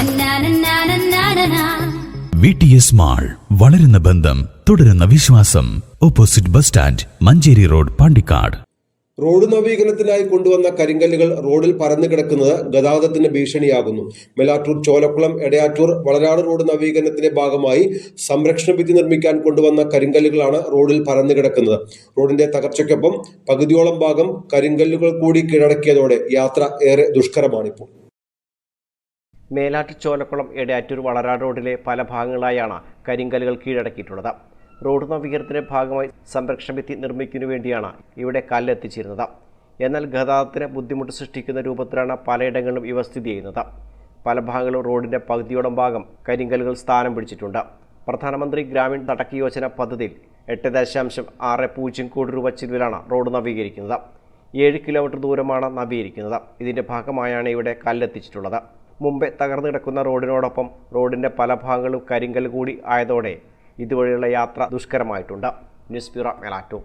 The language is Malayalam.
നന്നാനന്നാനന്നാനനാ. വി ടി എസ് മാൾ വളരുന്ന ബന്ധം തുടരുന്ന വിശ്വാസം. Opposite bus stand Manjeri road Pandikkad. Road നവീകരണത്തിനായി കൊണ്ടുവന്ന കരിങ്കല്ലുകൾ റോഡിൽ പരന്നു കിടക്കുന്നത് ഗതാഗതത്തിന് ഭീഷണിയാകുന്നു. മെലാറ്റൂർ ചോലക്കുളം എടയാറ്റൂർ വളരാട് റോഡ് നവീകരണത്തിന്റെ ഭാഗമായി സംരക്ഷണ ഭിത്തി നിർമ്മിക്കാൻ കൊണ്ടുവന്ന കരിങ്കല്ലുകളാണ് റോഡിൽ പരന്നു കിടക്കുന്നത്. റോഡിന്റെ തകർച്ചയ്ക്കൊപ്പം പകുതിയോളം ഭാഗം കരിങ്കല്ലുകൾ കൂടി കീഴടക്കിയതോടെ യാത്ര ഏറെ ദുഷ്കരമാണിപ്പോൾ. മേലാറ്റ് ചോലക്കുളം എടയാറ്റൂർ വളരാ റോഡിലെ പല ഭാഗങ്ങളായാണ് കരിങ്കല്ലുകൾ കീഴടക്കിയിട്ടുള്ളത്. റോഡ് നവീകരണത്തിന്റെ ഭാഗമായി സംരക്ഷണ ഭിത്തി നിർമ്മിക്കുന്നതിനു വേണ്ടിയാണ് ഇവിടെ കല്ലെത്തിച്ചിരുന്നത്. എന്നാൽ ഗതാഗതത്തിന് ബുദ്ധിമുട്ട് സൃഷ്ടിക്കുന്ന രൂപത്തിലാണ് പലയിടങ്ങളിലും ഇവ സ്ഥിതി ചെയ്യുന്നത്. പല ഭാഗങ്ങളും റോഡിന്റെ പകുതിയോളം ഭാഗം കരിങ്കല്ലുകൾ സ്ഥാനം പിടിച്ചിട്ടുണ്ട്. പ്രധാനമന്ത്രി ഗ്രാമീൺ തടക്ക യോജന പദ്ധതിയിൽ എട്ട് ദശാംശം ആറ് പൂജ്യം കോടി രൂപ ചിലവിലാണ് റോഡ് നവീകരിക്കുന്നത്. ഏഴ് കിലോമീറ്റർ ദൂരമാണ് നവീകരിക്കുന്നത്. ഇതിന്റെ ഭാഗമായാണ് ഇവിടെ കല്ലെത്തിച്ചിട്ടുള്ളത്. മുമ്പേ തകർന്നു കിടക്കുന്ന റോഡിനോടൊപ്പം റോഡിന്റെ പല ഭാഗങ്ങളും കരിങ്കൽ കൂടി ആയതോടെ ഇതുവഴിയുള്ള യാത്ര ദുഷ്കരമായിട്ടുണ്ട്. News bureau Melattur.